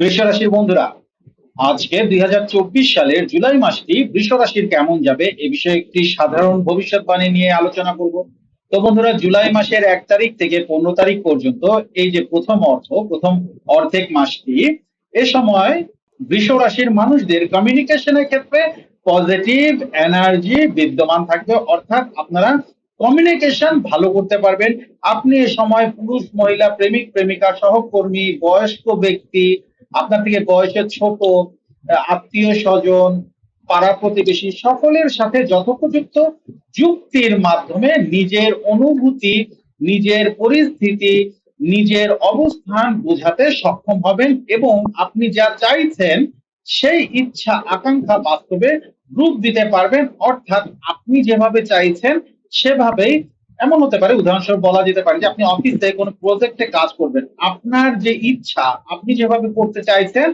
বৃষ রাশির বন্ধুরা, আজকে দুই হাজার চব্বিশ সালের জুলাই মাসটি বৃষ রাশির কেমন যাবে এ বিষয়ে একটি সাধারণ ভবিষ্যৎবাণী নিয়ে আলোচনা করব। তো বন্ধুরা, জুলাই মাসের এক তারিখ থেকে পনেরো তারিখ পর্যন্ত এই যে প্রথম অর্থ, প্রথম অর্ধেক মাসটি, এ সময় বৃষ রাশির মানুষদের কমিউনিকেশনের ক্ষেত্রে পজিটিভ এনার্জি বিদ্যমান থাকবে। অর্থাৎ আপনারা কমিউনিকেশন ভালো করতে পারবেন। আপনি এ সময় পুরুষ, মহিলা, প্রেমিক, প্রেমিকা, সহকর্মী, বয়স্ক ব্যক্তি আপনার থেকে বয়সে ছোট, আত্মীয় স্বজন পাড়া প্রতিবেশী সকলের সাথে যথোপযুক্ত যুক্তির মাধ্যমে নিজের অনুভূতি, নিজের পরিস্থিতি, নিজের অবস্থান বোঝাতে সক্ষম হবেন এবং আপনি যা চাইছেন সেই ইচ্ছা, আকাঙ্ক্ষা বাস্তবে রূপ দিতে পারবেন। অর্থাৎ আপনি যেভাবে চাইছেন সেভাবেই এমন হতে পারে, উদাহরণস্বরূপ বলা যেতে পারে যে আপনি অফিসে কোনো প্রজেক্টে কাজ করবেন। আপনার যে ইচ্ছা, আপনি যেভাবে করতে চাইছেন,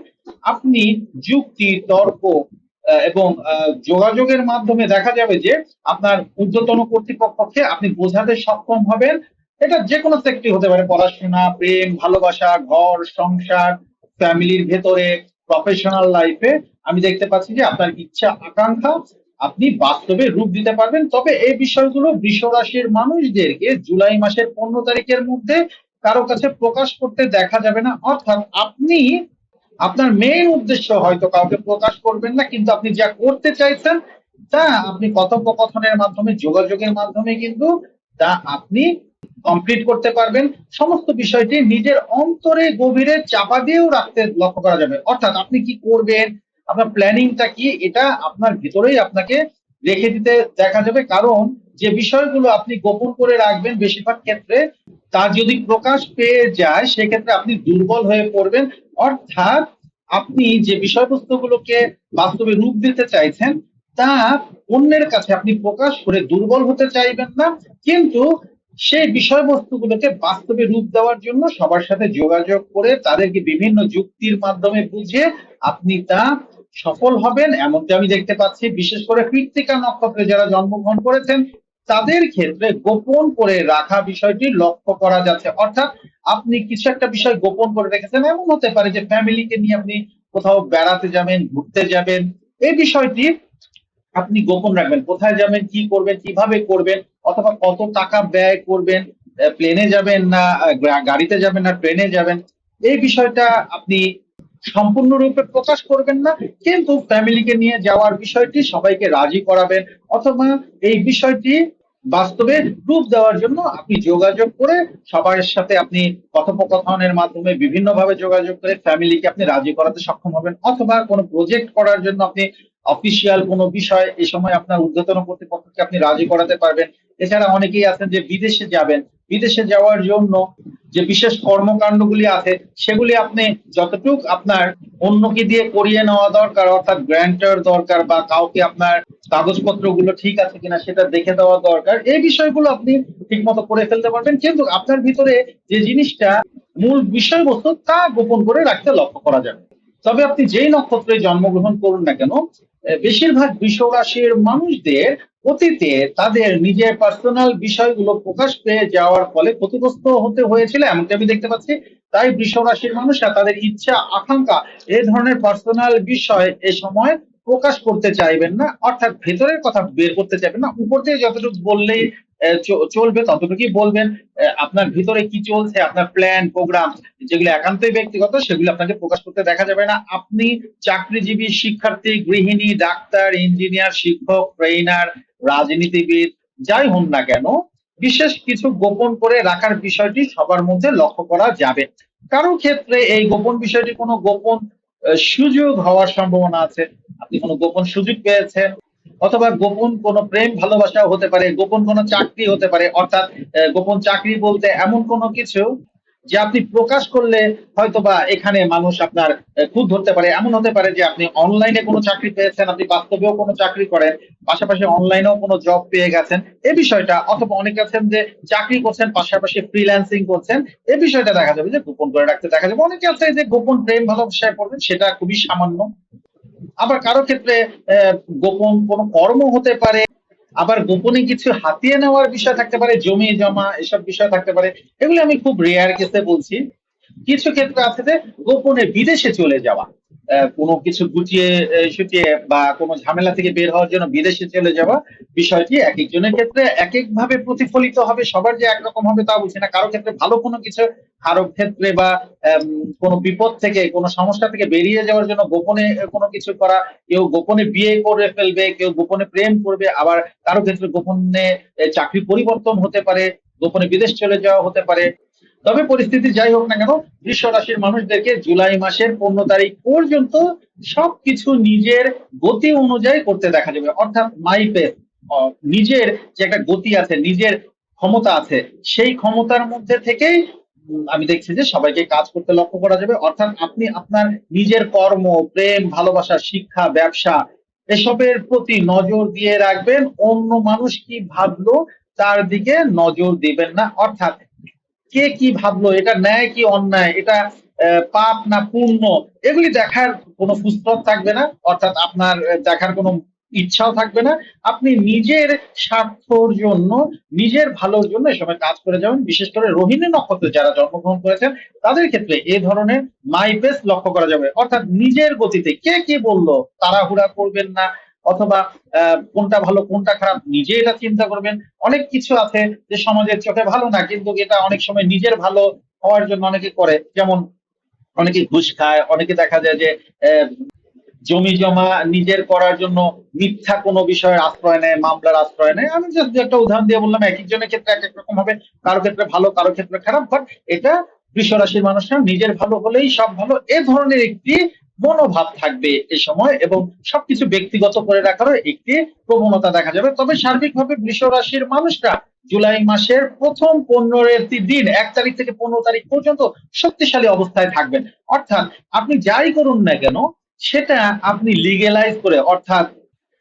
আপনি যুক্তি, তর্ক এবং যোগাযোগের মাধ্যমে দেখা যাবে যে আপনার ঊর্ধ্বতন কর্তৃপক্ষকে আপনি বোঝাতে সক্ষম হবেন। এটা যে কোনো সেক্টর হতে পারে, পড়াশোনা, প্রেম, ভালোবাসা, ঘর, সংসার ফ্যামিলির ভেতরে প্রফেশনাল লাইফে আমি দেখতে পাচ্ছি যে আপনার ইচ্ছা, আকাঙ্ক্ষা আপনি বাস্তবে রূপ দিতে পারবেন। তবে এই বিষয়গুলো বৃষ রাশির মানুষদেরকে জুলাই মাসের পনেরো তারিখের মধ্যে কারও কাছে প্রকাশ করতে দেখা যাবে না। অর্থাৎ আপনি, আপনার মেইন উদ্দেশ্য হয়তো কাউকে প্রকাশ করবেন না, কিন্তু আপনি যা করতে চাইছেন, তা আপনি কথোপকথনের মাধ্যমে, যোগাযোগের মাধ্যমে কিন্তু তা আপনি কমপ্লিট করতে পারবেন। সমস্ত বিষয়টি নিজের অন্তরে গভীরে চাপা দিয়েও রাখতে লক্ষ্য করা যাবে। অর্থাৎ আপনি কি করবেন আপনার প্ল্যানিংটা কি? এটা আপনার ভিতরেই আপনাকে রেখে দিতে দেখা যাবে। কারণ যে বিষয়গুলো আপনি গোপন করে রাখবেন বেশিরভাগ ক্ষেত্রে, তা যদি প্রকাশ পেয়ে যায়, সেক্ষেত্রে আপনি দুর্বল হয়ে পড়বেন। অর্থাৎ আপনি যে বিষয়বস্তুগুলোকে বাস্তবে রূপ দিতে চাইছেন, তা অন্যের কাছে আপনি প্রকাশ করে দুর্বল হতে চাইবেন না। কিন্তু সেই বিষয়বস্তুগুলোকে বাস্তবে রূপ দেওয়ার জন্য সবার সাথে যোগাযোগ করে তাদেরকে বিভিন্ন যুক্তির মাধ্যমে বুঝে আপনি তা সফল হবেন, এমনটা আমি দেখতে পাচ্ছি। বিশেষ করে কৃত্তিকা নক্ষত্রে যারা জন্মগ্রহণ করেছেন, তাদের ক্ষেত্রে গোপন করে রাখা বিষয়টি লক্ষ্য করা যাচ্ছে। অর্থাৎ আপনি কিছু একটা বিষয় গোপন করে রেখেছেন, এমন হতে পারে যে ফ্যামিলিকে নিয়ে আপনি কোথাও বেড়াতে যাবেন, ঘুরতে যাবেন। এই বিষয়টি আপনি গোপন রাখবেন। কোথায় যাবেন, কি করবেন, কীভাবে করবেন, অথবা কত টাকা ব্যয় করবেন প্লেনে যাবেন না গাড়িতে যাবেন না ট্রেনে যাবেন, এই বিষয়টা আপনি সম্পূর্ণরূপে প্রকাশ করবেন না, কিন্তু ফ্যামিলিকে নিয়ে যাওয়ার বিষয়টি সবাইকে রাজি করাবেন। অথবা এই বিষয়টি বাস্তবে রূপ দেওয়ার জন্য আপনি যোগাযোগ করে সবার সাথে আপনি কথোপকথনের মাধ্যমে বিভিন্ন ভাবে যোগাযোগ করে ফ্যামিলিকে আপনি রাজি করাতে সক্ষম হবেন, অথবা কোনো প্রজেক্ট করার জন্য আপনি অফিসিয়াল কোনো বিষয় এই সময় আপনার ঊর্ধ্বতন কর্তৃপক্ষকে আপনি রাজি করাতে পারবেন। এছাড়া অনেকেই আছেন যে বিদেশে যাবেন বিদেশে যাওয়ার জন্য যে বিশেষ কর্মকাণ্ডগুলি আছে, সেগুলি আপনি যতটুক আপনার অন্যকে দিয়ে করিয়ে নেওয়া দরকার, অর্থাৎ গ্র্যান্টার দরকার বা কাউকে আপনার কাগজপত্রগুলো ঠিক আছে কিনা সেটা দেখে দেওয়া দরকার, এই বিষয়গুলো আপনি ঠিক মতো করে ফেলতে পারবেন। কিন্তু আপনার ভিতরে যে জিনিসটা মূল বিষয়বস্তু, তা গোপন করে রাখতে লক্ষ্য করা যাবে। তবে আপনি যেই নক্ষত্রে জন্মগ্রহণ করুন না কেন বেশিরভাগ বৃষ রাশির মানুষদের অতীতে তাদের নিজের পার্সোনাল বিষয়গুলো প্রকাশ পেয়ে যাওয়ার ফলে ক্ষতিগ্রস্ত হতে হয়েছিল, এমনটা আমি দেখতে পাচ্ছি। তাই বৃষ রাশির মানুষরা তাদের ইচ্ছা, আকাঙ্ক্ষা এই ধরনের পার্সোনাল বিষয় এ সময় প্রকাশ করতে চাইবেন না, অর্থাৎ ভেতরের কথা বের করতে চাইবেন না, উপর দিয়ে যতটুকু বললেই চলবে ততটুকুই বলবেন আপনার ভিতরে কি চলছে, আপনার প্ল্যান প্রোগ্রাম যেগুলো একান্তই ব্যক্তিগত, সেগুলো আপনাকে প্রকাশ করতে দেখা যাবে না। আপনি চাকরিজীবী, শিক্ষার্থী, গৃহিণী, ডাক্তার ইঞ্জিনিয়ার শিক্ষক ট্রেনার রাজনীতিবিদ, যাই হন না কেন, বিশেষ কিছু গোপন করে রাখার বিষয়টি সবার মধ্যে লক্ষ্য করা যাবে। কারও ক্ষেত্রে এই গোপন বিষয়টি কোনো গোপন সুযোগ হওয়ার সম্ভাবনা আছে। আপনি কোনো গোপন সুযোগ পেয়েছেন? অথবা গোপন কোনো প্রেম ভালোবাসা হতে পারে, গোপন কোনো চাকরি হতে পারে, অর্থাৎ গোপন চাকরি বলতে এমন কোনো কিছু যে আপনি প্রকাশ করলে হয়তোবা এখানে মানুষ আপনার খুঁত ধরতে পারে। এমন হতে পারে যে আপনি অনলাইনে কোনো চাকরি পেয়েছেন, আপনি বাস্তবেও কোনো চাকরি করেন, পাশাপাশি অনলাইনেও কোনো জব পেয়ে গেছেন। এ বিষয়টা, অথবা অনেকে আছেন যে চাকরি করছেন, পাশাপাশি ফ্রিল্যান্সিং করছেন, এ বিষয়টা দেখা যাবে যে গোপন করে রাখতে দেখা যাবে। অনেকে আছে যে গোপন প্রেম ভালোবাসায় পড়বেন, সেটা খুবই সামান্য। আবার কারও ক্ষেত্রে গোপন কোনো কর্ম হতে পারে। আবার গোপনে কিছু হাতিয়ে নেওয়ার বিষয় থাকতে পারে, জমি জমা এসব বিষয় থাকতে পারে, এগুলি আমি খুব রেয়ার কেসে বলছি। কিছু ক্ষেত্রে আছে যে গোপনে বিদেশে চলে যাওয়া কোনো কিছু গুটিয়ে সুটিয়ে বা কোনো ঝামেলা থেকে বের হওয়ার জন্য বিদেশে চলে যাওয়া বিষয়টি এক একজনের ক্ষেত্রে এক এক ভাবে প্রতিফলিত হবে, সবার যে একরকম হবে তা বলছি না। কারও ক্ষেত্রে ভালো কোনো কিছু, কারও ক্ষেত্রে বা কোনো বিপদ থেকে, কোনো সমস্যা থেকে বেরিয়ে যাওয়ার জন্য গোপনে কোনো কিছু করা, কেউ গোপনে বিয়ে করে ফেলবে, কেউ গোপনে প্রেম করবে, আবার কারও ক্ষেত্রে গোপনে চাকরি পরিবর্তন হতে পারে, গোপনে বিদেশ চলে যাওয়া হতে পারে। তবে পরিস্থিতি যাই হোক না কেন বৃষ রাশির মানুষদেরকে জুলাই মাসের পনেরো তারিখ পর্যন্ত সবকিছু নিজের গতি অনুযায়ী করতে দেখা যাবে। অর্থাৎ মাই পেস নিজের যে একটা গতি আছে, নিজের ক্ষমতা আছে, সেই ক্ষমতার মধ্যে থেকেই আমি দেখছি যে সবাইকে কাজ করতে লক্ষ্য করা যাবে। অর্থাৎ আপনি আপনার নিজের কর্ম, প্রেম, ভালোবাসা, শিক্ষা, ব্যবসা, এসবের প্রতি নজর দিয়ে রাখবেন। অন্য মানুষ কি ভাবলো, তার দিকে নজর দিবেন না। অর্থাৎ কে কি ভাবলো, এটা ন্যায় কি অন্যায়, এটা পাপ না পূর্ণ, এগুলি দেখার কোনো ফুসফত থাকবে না, অর্থাৎ আপনার দেখার কোনো ইচ্ছাও থাকবে না। আপনি নিজের স্বার্থর জন্য, নিজের ভালোর জন্য সময় কাজ করে যাবেন। বিশেষ করে রোহিণী নক্ষত্রে যারা জন্মগ্রহণ করেছেন, তাদের ক্ষেত্রে এ ধরনের মাইপেস লক্ষ্য করা যাবে। অর্থাৎ নিজের গতিতে কে কি বলল, তাড়াহুড়া করবেন না অথবা কোনটা ভালো, কোনটা খারাপ, নিজে এটা চিন্তা করবেন। অনেক কিছু আছে যে সমাজের চোখে ভালো না, কিন্তু এটা অনেক সময় নিজের ভালো হওয়ার জন্য অনেকে করে। যেমন অনেকে ঘুষ খায়, অনেকে দেখা যায় যে জমি জমা নিজের করার জন্য মিথ্যা কোনো বিষয়ের আশ্রয় নেয়, মামলার আশ্রয় নেয়। আমি জাস্ট একটা উদাহরণ দিয়ে বললাম, এক একজনের ক্ষেত্রে এক এক রকম হবে। কারও ক্ষেত্রে ভালো, কারও ক্ষেত্রে খারাপ বাট এটা বৃষ রাশির মানুষরা নিজের ভালো হলেই সব ভালো। এ ধরনের একটি মনোভাব থাকবে এই সময় এবং সবকিছু ব্যক্তিগত করে রাখারও একটি প্রবণতা দেখা যাবে। তবে সার্বিকভাবে বৃষ রাশির মানুষরা জুলাই মাসের প্রথম পনেরোটি দিন, এক তারিখ থেকে পনেরো তারিখ পর্যন্ত শক্তিশালী অবস্থায় থাকবেন। অর্থাৎ আপনি যাই করুন না কেন, সেটা আপনি লিগেলাইজ করে, অর্থাৎ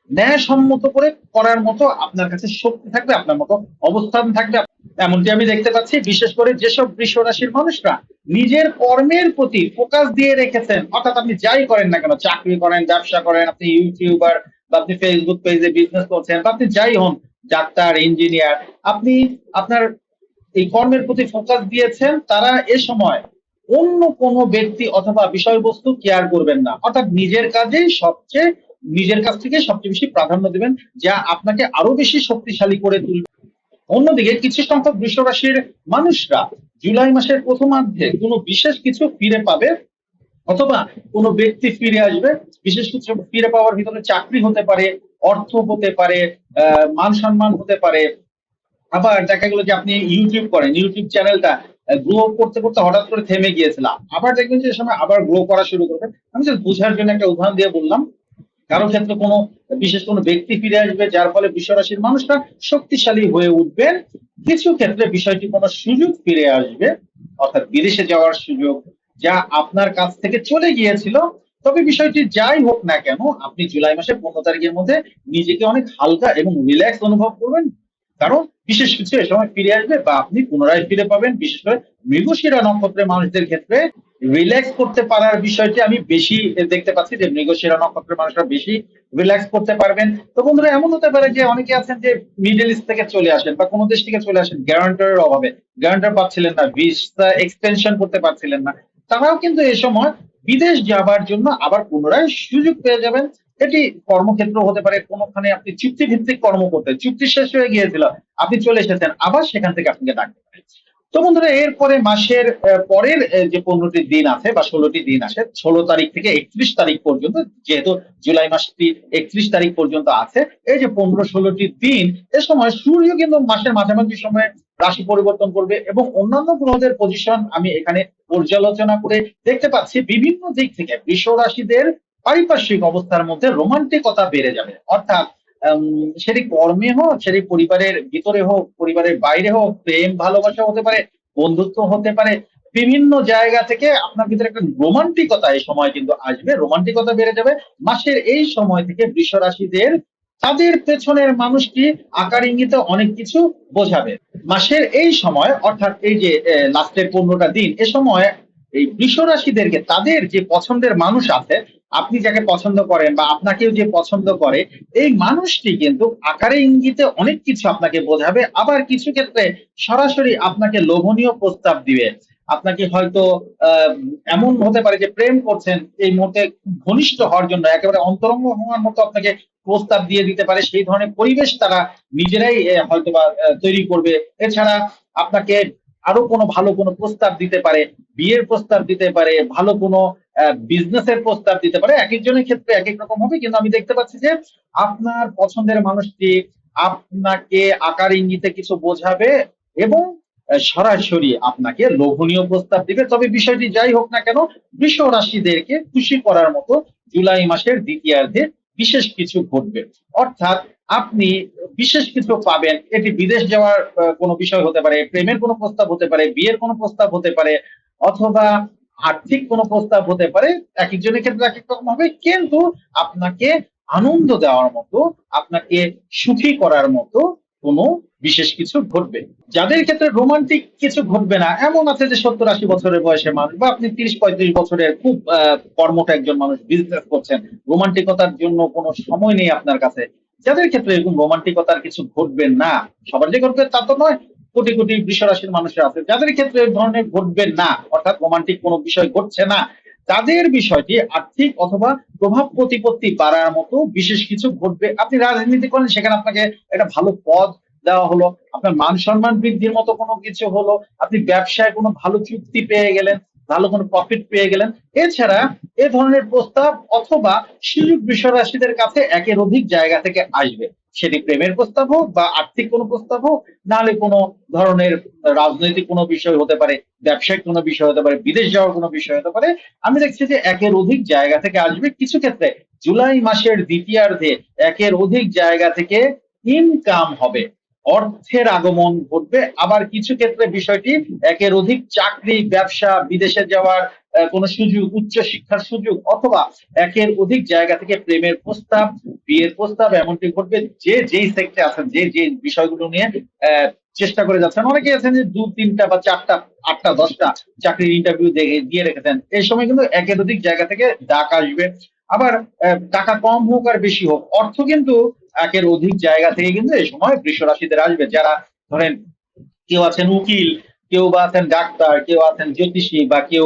ন্যায়সম্মত করে করার মতো আপনার কাছে শক্তি থাকবে, আপনার মতো অবস্থান থাকবে। এমনটি আমি দেখতে পাচ্ছি, বিশেষ করে যেসব বৃষ রাশির মানুষরা নিজের কর্মের প্রতি ফোকাস দিয়ে রেখেছেন, অর্থাৎ আপনি যাই করেন না কেন, চাকরি করেন, ব্যবসা করেন, আপনি ইউটিউবার বা আপনি ফেসবুক পেজে বিজনেস করছেন বা আপনি যাই হন, ডাক্তার ইঞ্জিনিয়ার আপনি আপনার এই কর্মের প্রতি ফোকাস দিয়েছেন, তারা এ সময় অন্য কোনো ব্যক্তি অথবা বিষয়বস্তু কেয়ার করবেন না। অর্থাৎ নিজের কাজেই সবচেয়ে, নিজের কাছ থেকে সবচেয়ে বেশি প্রাধান্য দিবেন, যা আপনাকে আরও বেশি শক্তিশালী করে তুলবে। অন্যদিকে কিছু সংখ্যক বৃষ রাশির মানুষরা জুলাই মাসের প্রথমার্ধে কোনো বিশেষ কিছু ফিরে পাবে অথবা কোনো ব্যক্তি ফিরে আসবে। বিশেষ কিছু ফিরে পাওয়ার ভিতরে চাকরি হতে পারে, অর্থ হতে পারে মান সম্মান হতে পারে। আবার দেখা গেলো যে আপনি ইউটিউব করেন ইউটিউব চ্যানেলটা গ্রো করতে করতে হঠাৎ করে থেমে গিয়েছিলাম। আবার দেখবেন যে সময় আবার গ্রো করা শুরু করবেন। আমি বোঝার জন্য একটা উদাহরণ দিয়ে বললাম। কারও ক্ষেত্রে কোনো বিশেষ কোনো ব্যক্তি ফিরে আসবে, যার ফলে বিশ্বরাশির মানুষরা শক্তিশালী হয়ে উঠবেন কিছু ক্ষেত্রে বিষয়টি কোনো সুযোগ ফিরে আসবে, অর্থাৎ বিদেশে যাওয়ার সুযোগ যা আপনার কাছ থেকে চলে গিয়েছিল। তবে বিষয়টি যাই হোক না কেন, আপনি জুলাই মাসের পনেরো তারিখের মধ্যে নিজেকে অনেক হালকা এবং রিল্যাক্স অনুভব করবেন। কারণ বিশেষ কিছু এ সময় ফিরে আসবে বা আপনি পুনরায় ফিরে পাবেন, বিশেষ করে মৃগশিরা নক্ষত্রের মানুষদের ক্ষেত্রে রিল্যাক্স করতে পারার বিষয়টি আমি বেশি দেখতে পাচ্ছি যে মৃগশিরা নক্ষত্রের মানুষরা বেশি রিল্যাক্স করতে পারবেন। তো বন্ধুরা, এমন হতে পারে যে অনেকে আছেন যে মিডল ইস্ট থেকে চলে আসেন বা কোনো দেশ থেকে চলে আসেন গ্যারান্টারের অভাবে। গ্যারান্টার পাচ্ছিলেন না ভিসা এক্সটেনশন করতে পারছিলেন না। তারাও কিন্তু এই সময় বিদেশ যাবার জন্য আবার পুনরায় সুযোগ পেয়ে যাবেন। এটি কর্মক্ষেত্র হতে পারে, কোনোখানে আপনি চুক্তি ভিত্তিক কর্ম করতে, চুক্তি শেষ হয়ে গিয়েছিল, আপনি চলে এসেছেন, আবার সেখান থেকে আপনাকে ডাকতে পারে তো বন্ধুরা, এরপরে মাসের পরের যে পনেরোটি দিন আছে বা ষোলোটি দিন আছে, ষোলো তারিখ থেকে একত্রিশ তারিখ পর্যন্ত, যেহেতু জুলাই মাসটি একত্রিশ তারিখ পর্যন্ত আছে, এই যে পনেরো ষোলোটি দিন, এ সময় সূর্য কিন্তু মাসের মাঝামাঝি সময়ে রাশি পরিবর্তন করবে এবং অন্যান্য গ্রহদের পজিশন আমি এখানে পর্যালোচনা করে দেখতে পাচ্ছি, বিভিন্ন দিক থেকে বিশ্ব রাশিদের পারিপার্শ্বিক অবস্থার মধ্যে রোমান্টিকতা বেড়ে যাবে। অর্থাৎ সেটি কর্মে হোক, সেটি পরিবারের ভিতরে হোক, পরিবারের বাইরে হোক, প্রেম, ভালোবাসা হতে পারে, বন্ধুত্ব হতে পারে, বিভিন্ন জায়গা থেকে আপনার ভিতরে একটা রোমান্টিকতা এই সময় কিন্তু আসবে, রোমান্টিকতা বেড়ে যাবে। মাসের এই সময় থেকে বৃষ রাশিদের তাদের পেছনের মানুষটি আকার ইঙ্গিতে অনেক কিছু বোঝাবে। মাসের এই সময়, অর্থাৎ এই যে লাস্টের পনেরোটা দিন, এ সময় এই বৃষ রাশিদেরকে তাদের যে পছন্দের মানুষ আছে আপনি যাকে পছন্দ করেন বা আপনাকেও যে পছন্দ করে এই মানুষটি কিন্তু আকারে ইঙ্গিতে অনেক কিছু আপনাকে বোঝাবে আবার কিছু ক্ষেত্রে সরাসরি আপনাকে লোভনীয় প্রস্তাব দিবে। আপনাকে হয়তো এমন হতে পারে যে প্রেম করছেন এই মুহূর্তে ঘনিষ্ঠ হওয়ার জন্য একেবারে অন্তরঙ্গ হওয়ার মতো আপনাকে প্রস্তাব দিয়ে দিতে পারে সেই ধরনের পরিবেশ তারা নিজেরাই আহ, হয়তোবা আহ, তৈরি করবে। এছাড়া আপনাকে আরও কোনো ভালো কোনো প্রস্তাব দিতে পারে বিয়ের প্রস্তাব দিতে পারে ভালো কোনো বিজনেসের প্রস্তাব দিতে পারে। এক একজনের ক্ষেত্রে এক এক রকম হবে, কিন্তু আমি দেখতে পাচ্ছি যে আপনার পছন্দের মানুষটি আপনাকে আকার ইঙ্গিতে কিছু বোঝাবে এবং সরাসরি আপনাকে লোভনীয় প্রস্তাব দিবে। তবে বিষয়টি যাই হোক না কেন বৃষ রাশিদেরকে খুশি করার মতো জুলাই মাসের দ্বিতীয়ার্ধে বিশেষ কিছু ঘটবে। অর্থাৎ আপনি বিশেষ কিছু পাবেন। এটি বিদেশ যাওয়ার কোনো বিষয় হতে পারে, প্রেমের কোনো প্রস্তাব হতে পারে, বিয়ের কোনো প্রস্তাব হতে পারে, অথবা আর্থিক কোনো প্রস্তাব হতে পারে এক একজনের ক্ষেত্রে এক এক রকম হবে কিন্তু আপনাকে আনন্দ দেওয়ার মতো আপনাকে সুখী করার মতো কোনো বিশেষ কিছু ঘটবে। যাদের ক্ষেত্রে রোমান্টিক কিছু ঘটবে না এমন আছে যে সত্তর আশি বছরের বয়সে মানুষ বা আপনি তিরিশ পঁয়ত্রিশ বছরের খুব আহ, কর্মঠ একজন মানুষ বিজনেস করছেন রোমান্টিকতার জন্য কোনো সময় নেই আপনার কাছে। যাদের ক্ষেত্রে এরকম রোমান্টিকতার কিছু ঘটবে না সবার যে ঘটবে তা তো নয় কোটি কোটি বৃষ রাশির মানুষের আছে। যাদের ক্ষেত্রে এই ধরনের ঘটবে না, অর্থাৎ রোমান্টিক কোনো বিষয় ঘটছে না, তাদের বিষয়টি আর্থিক অথবা প্রভাব প্রতিপত্তি বাড়ার মতো বিশেষ কিছু ঘটবে। আপনি রাজনীতি করেন, সেখানে আপনাকে একটা ভালো পদ দেওয়া হলো, আপনার মান সম্মান বৃদ্ধির মতো কোনো কিছু হলো, আপনি ব্যবসায় কোনো ভালো চুক্তি পেয়ে গেলেন, ভালো কোনো প্রফিট পেয়ে গেলেন। এছাড়া এ ধরনের প্রস্তাব অথবা সুযোগ বিষয়রাশিদের কাছে একের অধিক জায়গা থেকে আসবে। সেটি প্রেমের প্রস্তাব হোক বা আর্থিক কোনো প্রস্তাব হোক, নাহলে কোনো ধরনের রাজনৈতিক কোনো বিষয় হতে পারে, ব্যবসায়িক কোনো বিষয় হতে পারে, বিদেশ যাওয়ার কোনো বিষয় হতে পারে। আমি দেখছি যে একের অধিক জায়গা থেকে আসবে কিছু ক্ষেত্রে। জুলাই মাসের দ্বিতীয়ার্ধে একের অধিক জায়গা থেকে ইনকাম হবে। অর্থের আগমন ঘটবে। আবার কিছু ক্ষেত্রে বিষয়টি একের অধিক চাকরি, ব্যবসা, বিদেশে যাওয়ার কোনো সুযোগ, উচ্চ শিক্ষার সুযোগ অথবা একের অধিক জায়গা থেকে প্রেমের প্রস্তাব, বিয়ের প্রস্তাব এমনটি ঘটবে যে যেই সেক্টরে আছেন, যে যে বিষয়গুলো নিয়ে চেষ্টা করে যাচ্ছেন। অনেকেই আছেন যে দু, তিনটা বা চারটা, আটটা, দশটা চাকরির ইন্টারভিউ দিয়ে রেখেছেন। এই সময় কিন্তু একের অধিক জায়গা থেকে ডাক আসবে। আবার টাকা কম হোক আর বেশি হোক, অর্থ কিন্তু একের অধিক জায়গা থেকে কিন্তু এই সময় বৃষ রাশিদের আসবে। যারা ধরেন কেউ আছেন উকিল কেউ বা আছেন ডাক্তার, কেউ আছেন জ্যোতিষী বা কেউ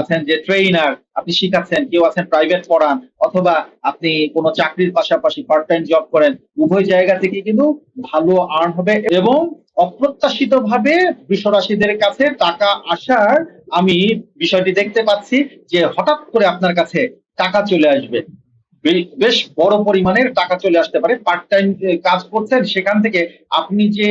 আছেন যে ট্রেইনার আপনি শিখাচ্ছেন, কেউ আছেন প্রাইভেট পড়ান, অথবা আপনি কোনো চাকরির পাশাপাশি পার্ট টাইম জব করেন, উভয় জায়গা থেকে কিন্তু ভালো আর্ন হবে এবং অপ্রত্যাশিত ভাবে বৃষরাশিদের কাছে টাকা আসার আমি বিষয়টি দেখতে পাচ্ছি যে হঠাৎ করে আপনার কাছে টাকা চলে আসবে। বেশ বড় পরিমাণের টাকা চলে আসতে পারে। পার্ট টাইম কাজ করছেন সেখান থেকে আপনি যে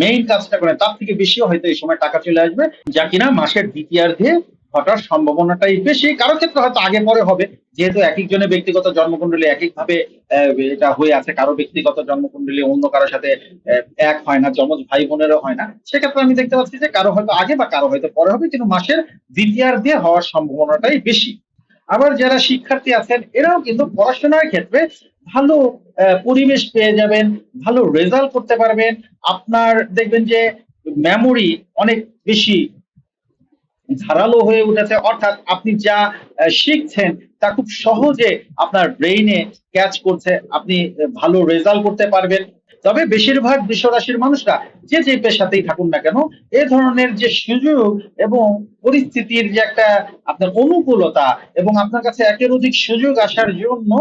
মেইন কাজটা করেন, তার থেকে বেশিও হয়তো এই সময় টাকা চলে আসবে, যা কিনা মাসের দ্বিতীয়ার্ধে ঘটার সম্ভাবনাটাই বেশি। কারও ক্ষেত্রে হয়তো আগে পরে হবে, যেহেতু এক একজনের ব্যক্তিগত জন্মকুণ্ডলী এক একভাবে এটা হয়ে আছে, কারও ব্যক্তিগত জন্মকুণ্ডলী অন্য কারোর সাথে এক হয় না, যমজ ভাই বোনেরও হয় না। সেক্ষেত্রে আমি দেখতে পাচ্ছি যে, কারও হয়তো আগে বা কারও হয়তো পরে হবে, কিন্তু মাসের দ্বিতীয়ার্ধে হওয়ার সম্ভাবনাটাই বেশি। আবার যারা শিক্ষার্থী আছেন, এরাও কিন্তু পড়াশোনার ক্ষেত্রে ভালো পরিবেশ পেয়ে যাবেন, ভালো রেজাল্ট করতে পারবেন। আপনার দেখবেন যে মেমোরি অনেক বেশি ধারালো হয়ে উঠেছে, অর্থাৎ আপনি যা শিখছেন তা খুব সহজে আপনার ব্রেইনে ক্যাচ করছে, আপনি ভালো রেজাল্ট করতে পারবেন। তবে বেশিরভাগ বিশ্বরাশির মানুষরা যে যে পেশাতেই থাকুন না কেন, এ ধরনের যে সুযোগ এবং পরিস্থিতির যে একটা আপনার অনুকূলতা এবং আপনার কাছে একের অধিক সুযোগ আসার জন্য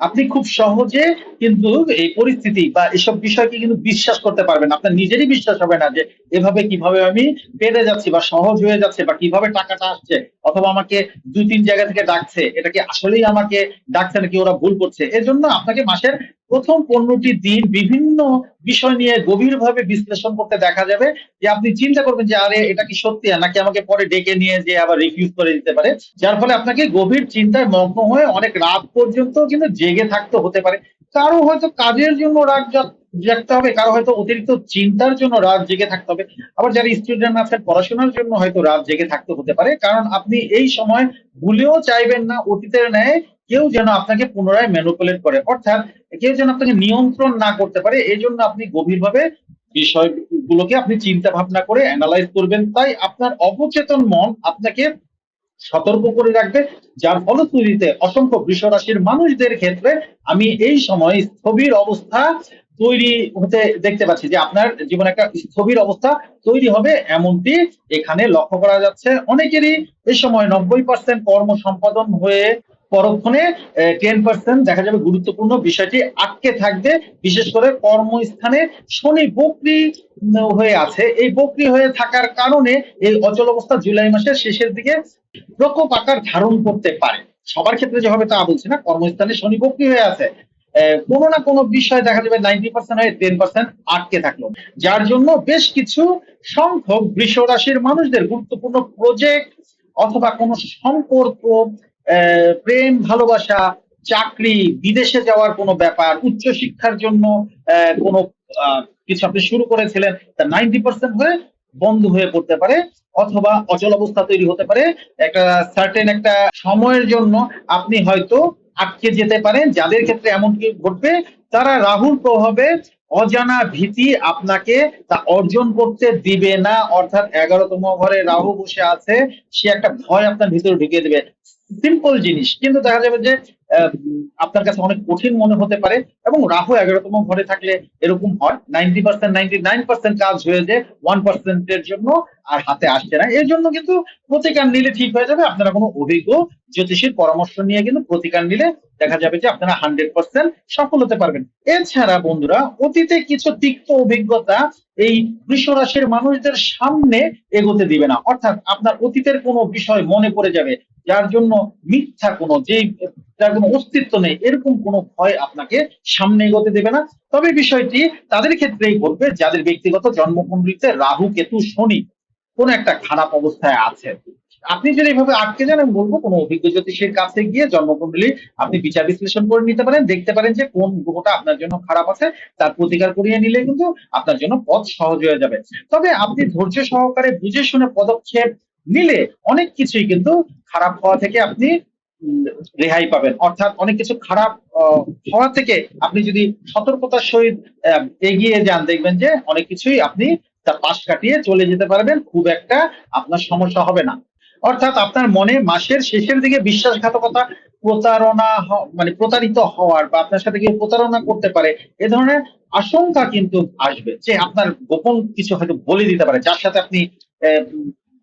আপনি খুব সহজে কিন্তু এই পরিস্থিতি বা এসব বিষয়কে কিন্তু বিশ্বাস করতে পারবেন। আপনার নিজেরই বিশ্বাস হবে না যে এভাবে কীভাবে আমি পেরে যাচ্ছি বা সহজ হয়ে যাচ্ছে বা কীভাবে টাকাটা আসছে অথবা আমাকে দু তিন জায়গা থেকে ডাকছে। এটা কি আসলেই আমাকে ডাকছে নাকি ওরা ভুল করছে? এর জন্য আপনাকে মাসের প্রথম পনেরোটি দিন বিভিন্ন বিষয় নিয়ে গভীরভাবে বিশ্লেষণ করতে দেখা যাবে যে আপনি চিন্তা করবেন যে, আরে, এটা কি সত্যি? নাকি আমাকে পরে ডেকে নিয়ে যে আবার রিফিউজ করে দিতে পারে। যার ফলে আপনাকে গভীর চিন্তায় মগ্ন হয়ে অনেক রাত পর্যন্ত কিন্তু জেগে থাকতে হতে পারে। কারও হয়তো কাজের জন্য রাত জাগতে হবে, কারও হয়তো অতিরিক্ত চিন্তার জন্য রাত জেগে থাকতে হবে। আবার যারা স্টুডেন্ট আছেন পড়াশোনার জন্য হয়তো রাত জেগে থাকতে হতে পারে। কারণ আপনি এই সময় ভুলেও চাইবেন না, অতীতের ন্যায় কেউ যেন আপনাকে পুনরায় ম্যানুপুলেট করে। অর্থাৎ কেউ যেন আপনাকে নিয়ন্ত্রণ না করতে পারে এই জন্য আপনি গভীরভাবে বিষয়গুলোকে আপনি চিন্তা ভাবনা করে অ্যানালাইজ করবেন। তাই আপনার অবচেতন মন আপনাকে সতর্ক করে রাখবে, যার ফলশ্রুতিতে অসংখ্য বৃষ রাশির মানুষদের ক্ষেত্রে আমি এই সময় স্থবির অবস্থা তৈরি হতে দেখতে পাচ্ছি যে আপনার জীবনে একটা স্থবির অবস্থা তৈরি হবে এমনটি এখানে লক্ষ্য করা যাচ্ছে। অনেকেরই এই সময় নব্বই পার্সেন্ট কর্ম সম্পাদন হয়ে পরক্ষণে টেন পার্সেন্ট দেখা যাবে গুরুত্বপূর্ণ বিষয়টি আটকে থাকবে। বিশেষ করে কর্মস্থানে শনি বকরি হয়ে আছে। এই বকরি হয়ে থাকার কারণে এই অচল অবস্থা জুলাই মাসের শেষের দিকে প্রকোপ আকার ধারণ করতে পারে। সবার ক্ষেত্রে যে হবে তা বলছি না, কর্মস্থানে শনি বকরি হয়ে আছে। কোনো না কোনো বিষয় দেখা যাবে নাইনটি পার্সেন্ট হয়ে টেন পার্সেন্ট আটকে থাকল। যার জন্য বেশ কিছু সংখ্যক বৃষ রাশির মানুষদের গুরুত্বপূর্ণ প্রজেক্ট অথবা কোনো সম্পর্ক প্রেম, ভালোবাসা, চাকরি, বিদেশে যাওয়ার কোনো ব্যাপার উচ্চ শিক্ষার জন্য কোনো কিছু আপনি শুরু করেছিলেন, তা নাইনটি পার্সেন্ট হয়ে বন্ধ হয়ে পড়তে পারে অথবা অচল অবস্থা তৈরি হতে পারে। একটা সার্টেন একটা সময়ের জন্য আপনি হয়তো আটকে যেতে পারেন। যাদের ক্ষেত্রে এমনকি ঘটবে, তারা রাহুর প্রভাবে অজানা ভীতি আপনাকে তা অর্জন করতে দিবে না। অর্থাৎ এগারোতম ঘরে রাহু বসে আছে, সে একটা ভয় আপনার ভিতরে ঢুকিয়ে দেবে। সিম্পল জিনিস। কিন্তু দেখা যাবে যে আপনার কাছে অনেক কঠিন মনে হতে পারে এবং রাহু এগারোতম ঘরে থাকলে এরকম হয়। Ninety percent ninety nine percent কাজ হয়ে যায় ওয়ান পার্সেন্টের জন্য আর হাতে আসছে না। এর জন্য কিন্তু প্রতিকার নিলে ঠিক হয়ে যাবে। আপনারা কোনো অভিজ্ঞ জ্যোতিষীর পরামর্শ নিয়ে কিন্তু প্রতিকার নিলে দেখা যাবে যে আপনারা হান্ড্রেড পার্সেন্ট সফল হতে পারবেন। এছাড়া বন্ধুরা, অতীতে কিছু তিক্ত অভিজ্ঞতা এই রাশির মানুষদের সামনে এগোতে দিবে না। অর্থাৎ আপনার অতীতের কোনো বিষয় মনে পড়ে যাবে, যার জন্য মিথ্যা কোনো যে, যার কোনো অস্তিত্ব নেই, এরকম কোনো ভয় আপনাকে সামনে এগোতে দেবে না। তবে বিষয়টি তাদের ক্ষেত্রেই ঘটবে, যাদের ব্যক্তিগত জন্মকুণ্ডলিতে রাহু, কেতু, শনি কোন একটা খারাপ অবস্থায় আছে। আপনি যদি এভাবে আটকে যান, আমি বলব কোনো অভিজ্ঞ জ্যোতিষীর কাছে গিয়ে জন্মকুণ্ডলী আপনি বিচার বিশ্লেষণ করে নিতে পারেন। দেখতে পারেন যে কোন গ্রহটা আপনার জন্য খারাপ আছে, তার প্রতিকার করিয়ে নিলে কিন্তু আপনার জন্য পথ সহজ হয়ে যাবে। তবে আপনি ধৈর্য সহকারে বুঝে শুনে পদক্ষেপ নিলে অনেক কিছুই কিন্তু খারাপ হওয়া থেকে আপনি রেহাই পাবেন। অর্থাৎ অনেক কিছু খারাপ হওয়া থেকে আপনি যদি সতর্কতার সহিত এগিয়ে যান, দেখবেন যে অনেক কিছুই আপনি তার পাশ কাটিয়ে চলে যেতে পারবেন। খুব একটা আপনার সমস্যা হবে না। অর্থাৎ আপনার মনে মাসের শেষের দিকে বিশ্বাসঘাতকতা প্রতারণা মানে প্রতারিত হওয়ার বা আপনার সাথে কেউ প্রতারণা করতে পারে, এ ধরনের আশঙ্কা কিন্তু আসবে যে আপনার গোপন কিছু হয়তো বলে দিতে পারে, যার সাথে আপনি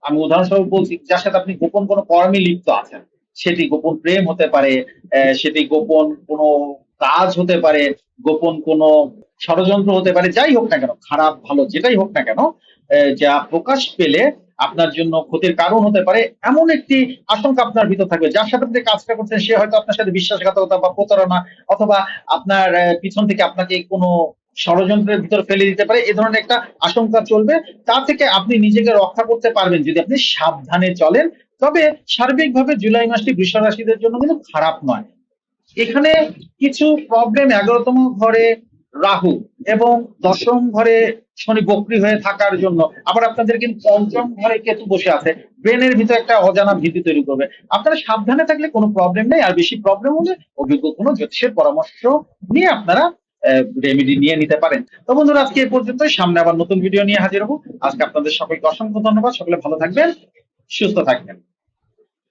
আমি উদাহরণস্বরূপ বলছি, যার সাথে আপনি গোপন কোনো কর্মে লিপ্ত আছেন। সেটি গোপন প্রেম হতে পারে সেটি গোপন কোনো কাজ হতে পারে, গোপন কোনো ষড়যন্ত্র হতে পারে, যাই হোক না কেন, খারাপ, ভালো, যেটাই হোক না কেন যা প্রকাশ পেলে আপনার জন্য ক্ষতির কারণ হতে পারে, এমন একটি আশঙ্কা আপনার ভিতর থাকবে। যার সাথে আপনি কাজটা করছেন, সে হয়তো আপনার সাথে বিশ্বাসঘাতকতা বা প্রতারণা অথবা আপনার পিছন থেকে আপনাকে কোনো ষড়যন্ত্রের ভিতর ফেলে দিতে পারে, এ ধরনের একটা আশঙ্কা চলবে। তা থেকে আপনি নিজেকে রক্ষা করতে পারবেন যদি আপনি সাবধানে চলেন। তবে সার্বিকভাবে জুলাই মাসটি বৃষ রাশিদের জন্য কিন্তু খারাপ নয়। এখানে কিছু প্রবলেম এগারোতম ঘরে রাহু এবং দশম ঘরে শনি বক্রি হয়ে থাকার জন্য। আবার আপনাদের কিন্তু পঞ্চম ঘরে কেতু বসে আছে। ব্রেনের ভিতরে একটা অজানা ভীতি তৈরি করবে। আপনারা সাবধানে থাকলে কোনো প্রবলেম নেই। আর বেশি প্রবলেম হলে অভিজ্ঞ কোনো জ্যোতিষের পরামর্শ নিয়ে আপনারা রেমেডি নিয়ে নিতে পারেন। তো বন্ধুরা, আজকে এ পর্যন্তই। সামনে আবার নতুন ভিডিও নিয়ে হাজির হব। আজকে আপনাদের সকলকে অসংখ্য ধন্যবাদ। সকলে ভালো থাকবেন, সুস্থ থাকবেন।